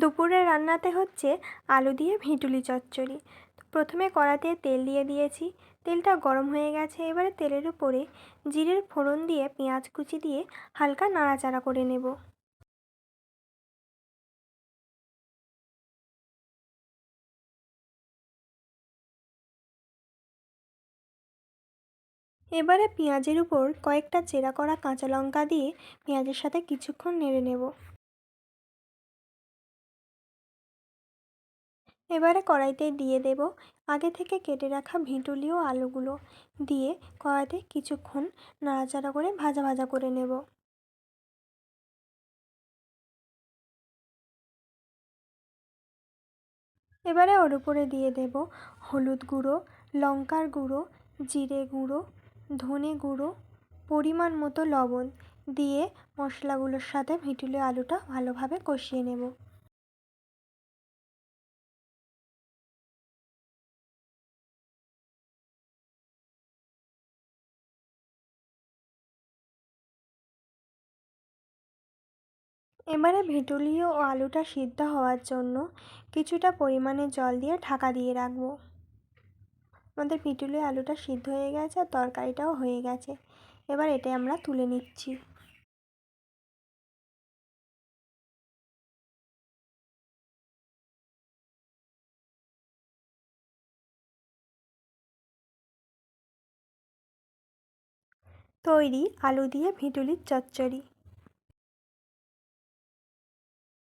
দুপুরে রান্নাতে হচ্ছে আলু দিয়ে ভিটুলি চচ্চড়ি। প্রথমে কড়াতে তেল দিয়ে দিয়েছি। তেলটা গরম হয়ে গেছে, এবারে তেলের উপরে জিরের ফোড়ন দিয়ে পেঁয়াজ কুচি দিয়ে হালকা নাড়াচাড়া করে নেব। এবারে পেঁয়াজের উপর কয়েকটা চেরা করা কাঁচা লঙ্কা দিয়ে পেঁয়াজের সাথে কিছুক্ষণ নেড়ে নেব। এবারে কড়াইতে দিয়ে দেব আগে থেকে কেটে রাখা ভিঁটুলি ও আলুগুলো। দিয়ে কড়াইতে কিছুক্ষণ নাড়াচাড়া করে ভাজা ভাজা করে নেব। এবারে ওর উপরে দিয়ে দেব হলুদ গুঁড়ো, লঙ্কার গুঁড়ো, জিরে গুঁড়ো, ধনে গুঁড়ো, পরিমাণ মতো লবণ। দিয়ে মশলাগুলোর সাথে ভিটুলি আলুটা ভালোভাবে কষিয়ে নেব। এবারে ভিটুলি ও আলুটা সিদ্ধ হওয়ার জন্য কিছুটা পরিমাণে জল দিয়ে ঢাকা দিয়ে রাখব। আমাদের ভিটুলি আলুটা সিদ্ধ হয়ে গেছে আর তরকারিটাও হয়ে গেছে। এবার এটা আমরা তুলে নিচ্ছি। তৈরি আলু দিয়ে ভিটুলির চচ্চড়ি।